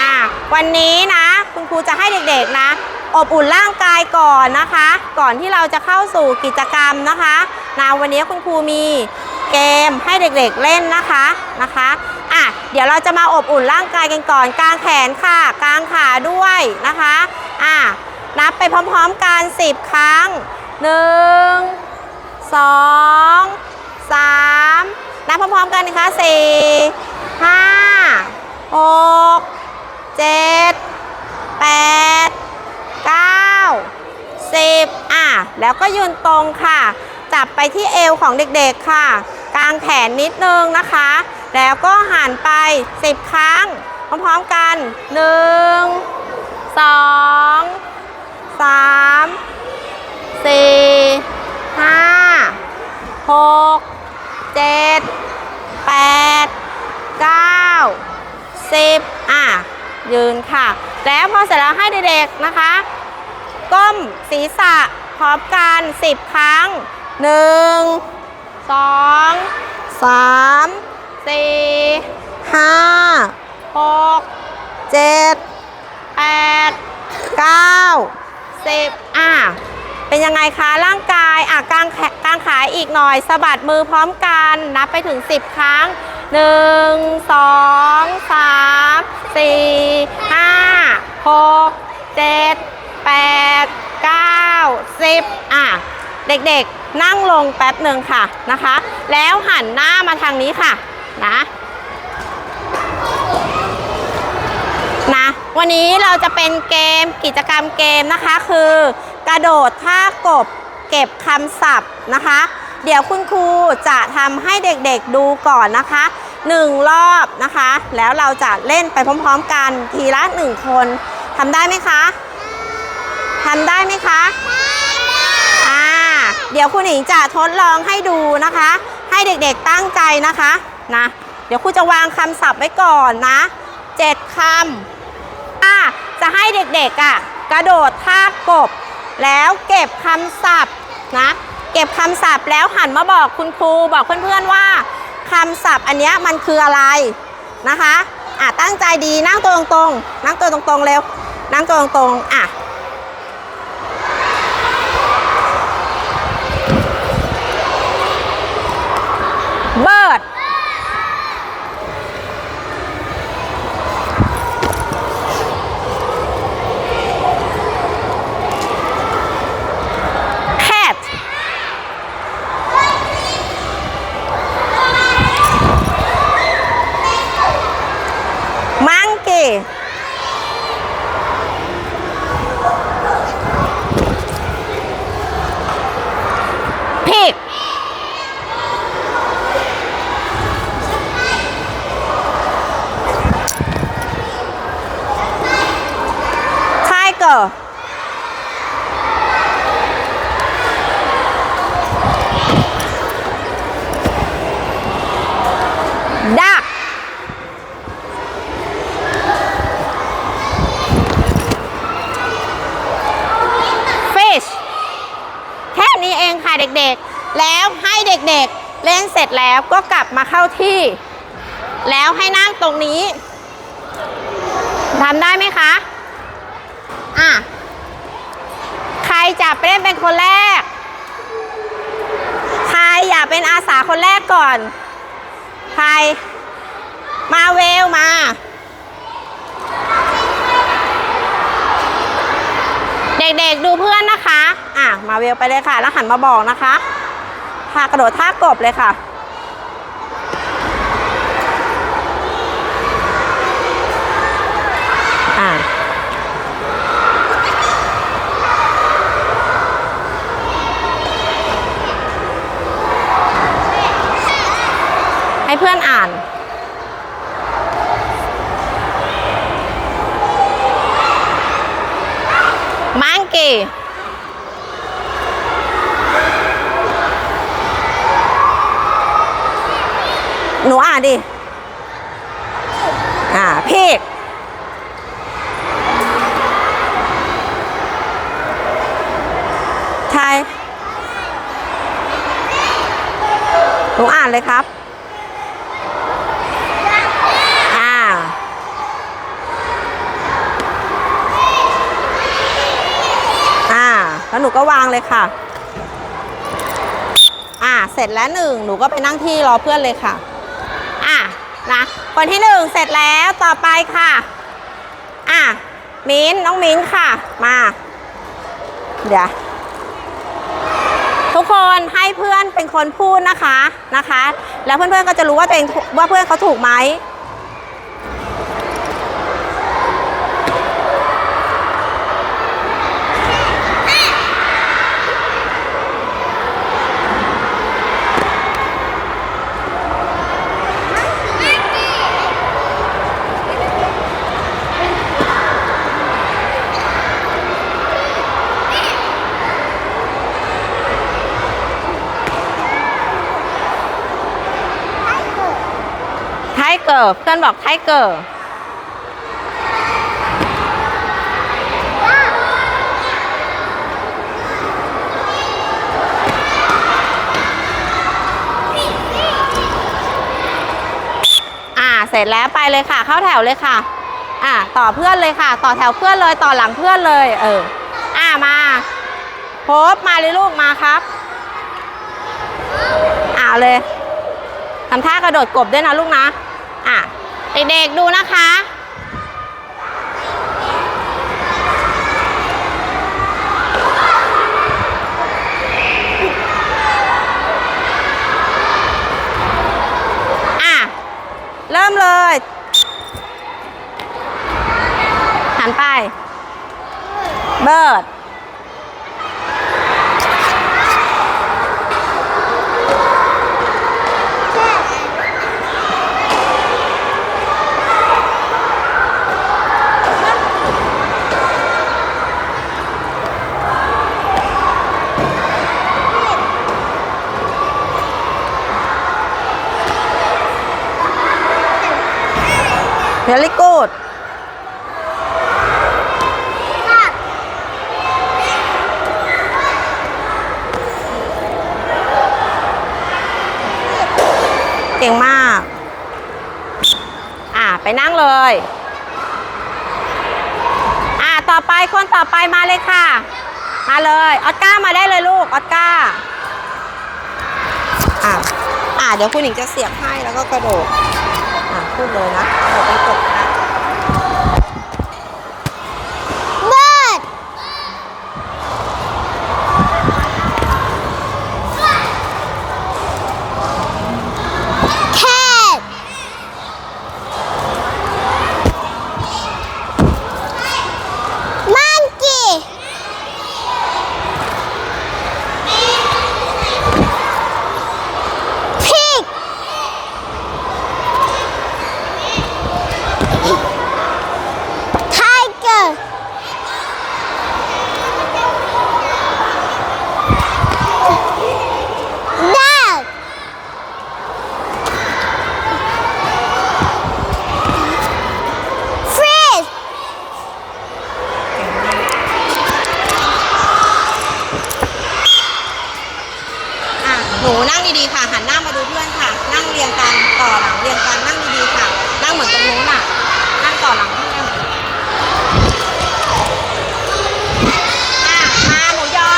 อะวันนี้นะ คุณครูจะให้เด็กๆนะ อบอุ่นร่างกายก่อนนะคะ ก่อนที่เราจะเข้าสู่กิจกรรมนะคะนะวันนี้คุณครูมีเกมให้เด็กๆเล่นนะคะนะคะอะเดี๋ยวเราจะมาอบอุ่นร่างกายกันก่อนกางแขนค่ะกางขาด้วยนะคะอะนับไปพร้อมๆกัน 10 ครั้ง 1 2 3นับพร้อมๆกันนะคะสี่ ห้าหกเจ็ดแปดเก้าสิบอะ แล้วก็ยืนตรงค่ะ จับไปที่เอวของเด็กๆค่ะ กางแขนนิดนึงนะคะ แล้วก็หันไป10ครั้ง พร้อมๆกัน1 2 3 4 5หกเจ็ดแปด เก้าสิบอะ ยืนค่ะ แล้วพอเสร็จแล้วให้เด็กๆนะคะ ก้มศีรษะพร้อมกันสิบครั้งหนึ่งสองสามสี่ห้าหกเจ็ดแปดเก้าสิบอะเป็นยังไงคะร่างกายอะกางแขกางขาอีกหน่อยสะบัดมือพร้อมกัน นับไปถึง 10 ครั้ง 1 2 3 4 5 6 7 8 9 10อะ เด็กๆนั่งลงแป๊บหนึ่งค่ะนะคะ แล้วหันหน้ามาทางนี้ค่ะนะนะวันนี้เราจะเป็นเกมกิจกรรมเกมนะคะ คือกระโดดท่ากบเก็บคำศัพท์นะคะ เดี๋ยวคุณครูจะทำให้เด็กๆดูก่อนนะคะหนึ่งรอบนะคะ แล้วเราจะเล่นไปพร้อมๆกันทีละหนึ่งคนทำได้ไหมคะทำได้ไหมคะอ่าเดี๋ยวคุณหญิงจะทดลองให้ดูนะคะ ให้เด็กๆตั้งใจนะคะนะเดี๋ยวครูจะวางคำศัพท์ไว้ก่อนนะเจ็ดคำอะจะให้เด็กๆอะกระโดดท่ากบ แล้วเก็บคำศัพท์นะ เก็บคำศัพท์แล้วหันมาบอกคุณครูบอกเพื่อนๆว่าคำศัพท์อันนี้มันคืออะไรนะคะอะตั้งใจดีนั่งตัวตรงๆ นั่งตัวตรงๆเร็วนั่งตัวตรงๆอะ เบิร์ด cat monkey pig tiger duck fish แค่นี้ เด็กๆ แล้วให้เด็กๆ เล่นเสร็จแล้วก็กลับมาเข้าที่ แล้วให้นั่งตรงนี้ทำได้ไหมคะ อะ ใครจะไปเล่นเป็นคนแรก ใครอยากเป็นอาสาคนแรกก่อน ใคร มาเวลมาเด็กๆดูเพื่อนนะคะ อะมาเวลไปเลยค่ะ แล้วหันมาบอกนะคะพากระโดดท่ากบเลยค่ะอะให้เพื่อนอ่านมังกี้ หนูอ่านดิ อ่าเพกไทยหนูอ่านเลยครับ อ่า อ่า แล้วหนูก็วางเลยค่ะ อ่า เสร็จแล้วหนึ่ง หนูก็ไปนั่งที่รอเพื่อนเลยค่ะ นะคนที่หนึ่งเสร็จแล้วต่อไปค่ะอะมิ้นน้องมิ้นค่ะ มา เดี๋ยวทุกคนให้เพื่อนเป็นคนพูดนะคะนะคะ แล้วเพื่อนๆก็จะรู้ว่าตัวเองว่าเพื่อนเขาถูกไหม ไท เกอร์เพื่อนบอกไทเกอร์อ่าเสร็จแล้วไปเลยค่ะ เข้าแถวเลยค่ะ อ่าต่อเพื่อนเลยค่ะ ต่อแถวเพื่อนเลยต่อหลังเพื่อนเลย เออ อ่ามาโพบมาเลยลูกมาครับอ่าเลยทำท่ากระโดดกบด้วยนะลูกนะ อะ เด็กๆดูนะคะ อะ เริ่มเลยหันไป เบิร์ด very good เก่งมาก อ่าไปนั่งเลย อ่าต่อไปคนต่อไปมาเลยค่ะ มาเลย ออสกามาได้เลยลูก ออสกาอ่าอ่าเดี๋ยวคุณหญิงจะเสียบให้แล้วก็กระโดด พูดเลยนะเระโดดไปกดนะ เบิร์ดแคทมังกี้พิกไทเกอร์ Dog. Fish. อะหนูนั่งดีๆค่ะ หันหน้ามาดูเพื่อนค่ะ นั่งเรียงกัน ต่อหลังเรียงกัน นั่งดีๆค่ะ นั่งเหมือนตรงนู้นอะ นั่งต่อหลังเพื่อนอะ มาหมูยอ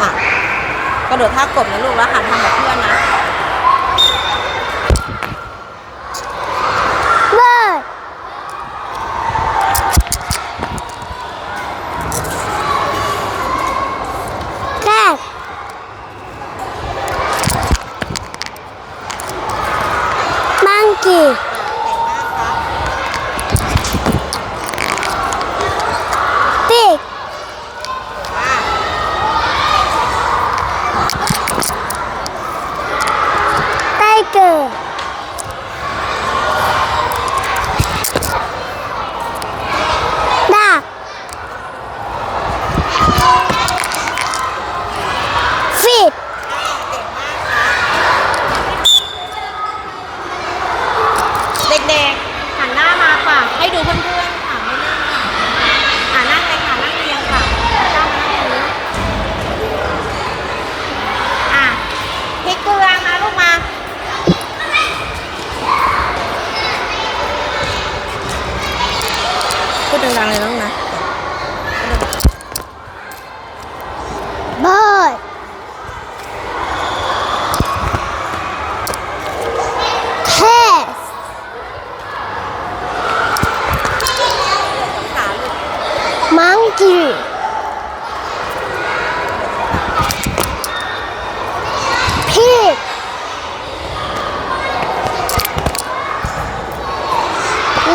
อะ กระโดดท่ากบนะลูกแล้วหันทำแบบเพื่อนนะ Bird. Cat. Monkey. เก่งมากครับ Pig. อะ Tiger. Duck. Fish. เด็กๆ หันหน้ามาค่ะ ให้ดูเพื่อนๆ ค่ะ ไม่นั่งค่ะอ่านั่งเลยค่ะ นั่งเรียงค่ะนั่งมานั่งตรงนี้อะพริกเกลือมาลูกมา Pig. Pig.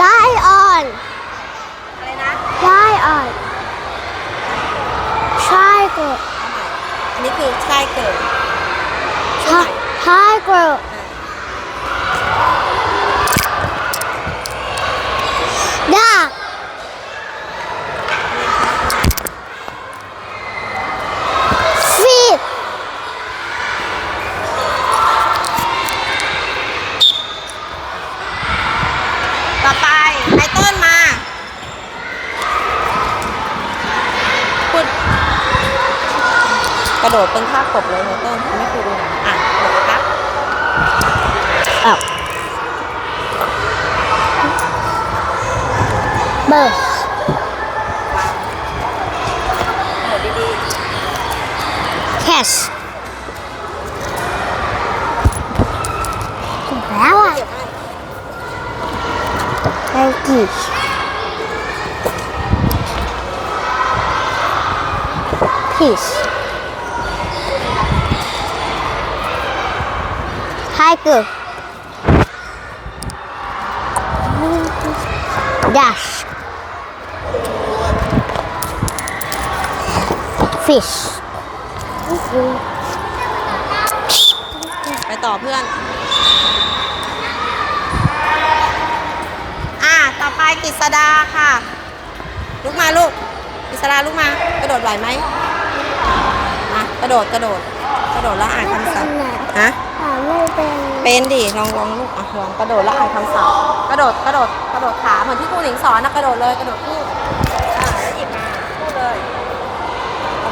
Lion. อะไรนะ Lion. Tiger. อันนี้คือชายเกิด Ti- Tiger. Dog. Sheep. ต่อไปไตเติ้ลมา กระโดดเป็นท่ากบเลยไตเติ้ลไม่เคยดูหนังอะกระโดดครับ Up. Bird. กระโดดดี Cat. ถูกแล้วอะ Monkey. Fish. Tiger. Dash. Fish. ไปต่อเพื่อน อะต่อไปกฤษดาค่ะ ลุกมาลูก กฤษดาลุกมา กระโดดไหวไหมอะกระโดดกระโดด กระโดดแล้วอ่านคำศัพท์ฮะอ่าไม่เป็น เป็นดิ ลองลองลูกอะลองกระโดดแล้วอ่านคำศัพท์ กระโดดกระโดดกระโดดขาเหมือนที่ครูหนิงสอนนะกระโดดเลยกระโดดพูด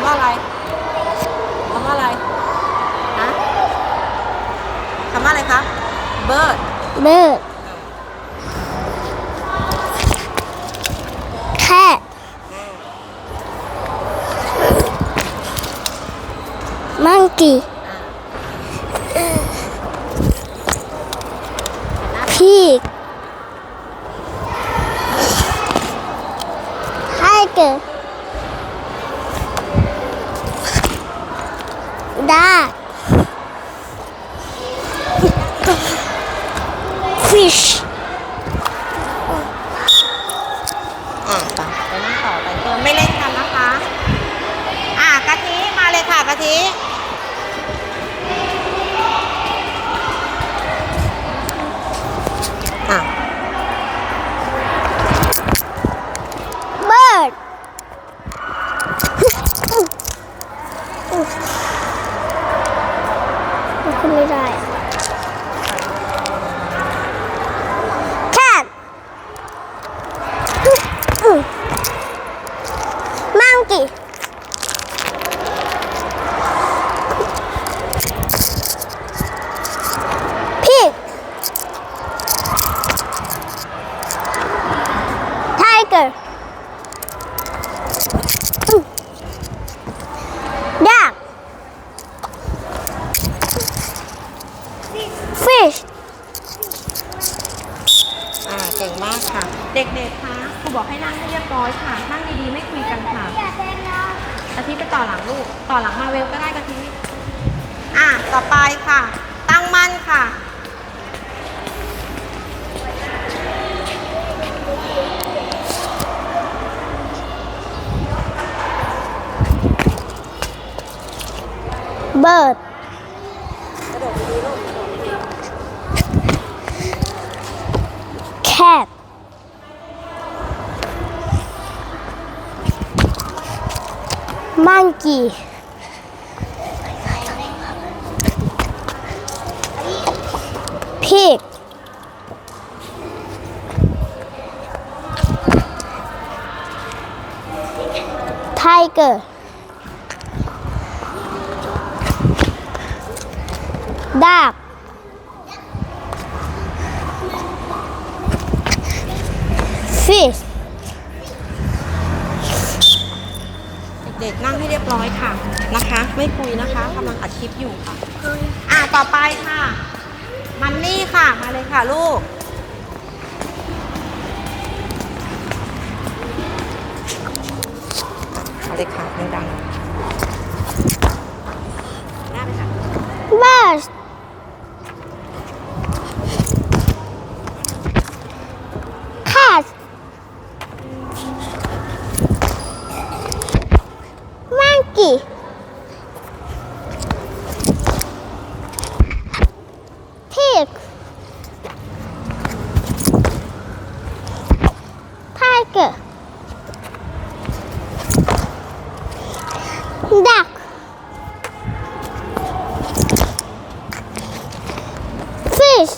ว่าอะไรคำว่าอะไรฮะคำว่าอะไรครับ bird bird cat monkey pig bird กระโดดดีๆลูก cat monkey dog fish เด็กๆนั่งให้เรียบร้อยค่ะนะคะ ไม่คุยนะคะกำลังอัดคลิปอยู่ค่ะอะต่อไปค่ะ มันนี่ค่ะมาเลยค่ะลูกเอาเลยค่ะดังๆหน้าไปค่ะ Bird. Cat. Monkey. Pig. Tiger. Duck. Fish.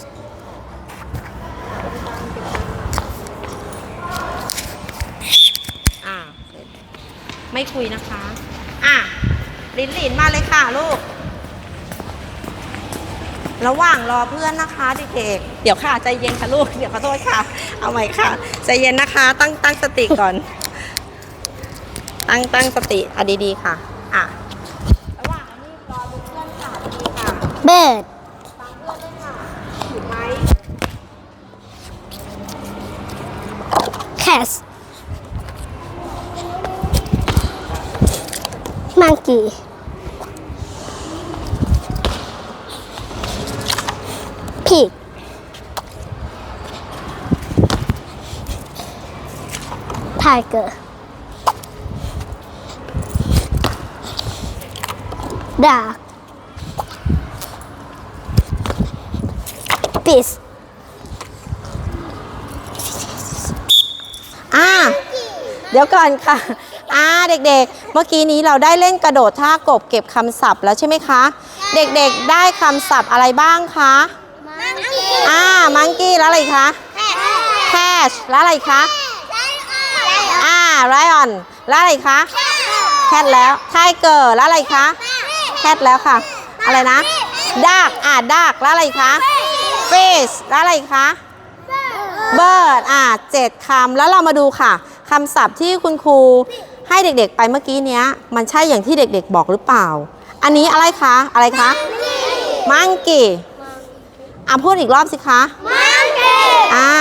อ่าเสร็จ ไม่คุยนะคะ อะลินหลินมาเลยค่ะลูก ระหว่างรอเพื่อนนะคะเด็กๆเดี๋ยวค่ะใจเย็นค่ะลูก เดี๋ยวขอโทษค่ะ เอาใหม่ค่ะ ใจเย็นนะคะ ตั้งตั้งสติก่อน ตั้งตั้งสติอะดีๆค่ะ อะ ระหว่างนี้รอดูเพื่อนค่ะดีค่ะ Bird. ฟัง กี้ ผิดไทเกอร์ดาปิสอ่าเดี๋ยวก่อนค่ะ อ่าเด็กๆ เมื่อกี้นี้เราได้เล่นกระโดดท่ากบเก็บคำศัพท์แล้วใช่ไหมคะ เด็กๆได้คำศัพท์อะไรบ้างคะอ่ามังกี้แล้วอะไรอีกคะ แคชแล้วอะไรอีกคะ อ่าไรออนแล้วอะไรอีกคะ แคทแล้ว ไทเกอร์แล้วอะไรอีกคะ แคทแล้วค่ะ อะไรนะดากอ่าดากแล้วอะไรอีกคะฟิชแล้วอะไรอีกคะเบิร์ดอะเจ็ดคำแล้วเรามาดูค่ะคำศัพท์ที่คุณครู ให้เด็กๆไปเมื่อกี้เนี้ย มันใช่อย่างที่เด็กๆบอกหรือเปล่า อันนี้อะไรคะ อะไรคะ มังกี้อะพูดอีกรอบสิคะอ่า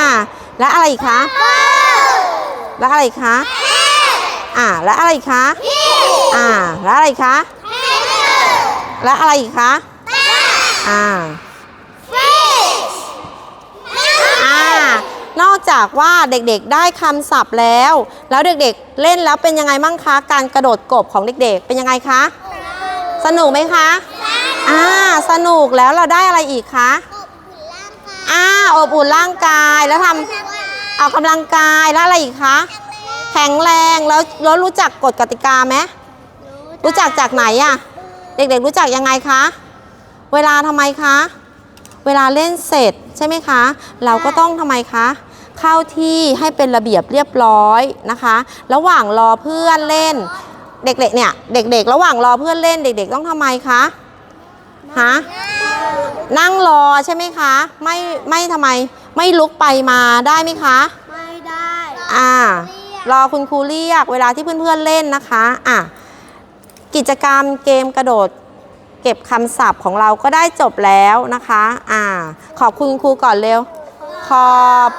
แล้วอะไรอีกคะ แล้วอะไรอีกคะ อ่า แล้วอะไรอีกคะ อ่า แล้วอะไรอีกคะ แล้วอะไรอีกคะ อ่า อ่า นอกจากว่าเด็กๆได้คำศัพท์แล้ว แล้วเด็กๆเล่นแล้วเป็นยังไงบ้างคะ การกระโดดกบของเด็กๆ เป็นยังไงคะ สนุกไหมคะอ่าสนุกแล้วเราได้อะไรอีกคะอ่าอบอุ่นร่างกายแล้วทำออกกำลังกายแล้วอะไรอีกคะแข็งแรงแล้วแล้วรู้จักกฎกติกาไหมรู้จักจากไหนอะเด็กๆรู้จักยังไงคะ เวลาทำไมคะ เวลาเล่นเสร็จใช่ไหมคะ เราก็ต้องทำไมคะ เข้าที่ให้เป็นระเบียบเรียบร้อยนะคะ ระหว่างรอเพื่อนเล่น เด็กๆเนี่ยเด็กๆ ระหว่างรอเพื่อนเล่นเด็ก ๆ ต้องทำไมคะฮะนั่งรอใช่ไหมคะ ไม่ไม่ทำไมไม่ลุกไปมาได้ไหมคะ ไม่ได้อ่ารอคุณครูเรียกเวลาที่เพื่อนๆเล่นนะคะอะกิจกรรมเกมกระโดด เก็บคำศัพท์ของเราก็ได้จบแล้วนะคะอ่าขอบคุณคุณครูก่อนเร็ว ขอบ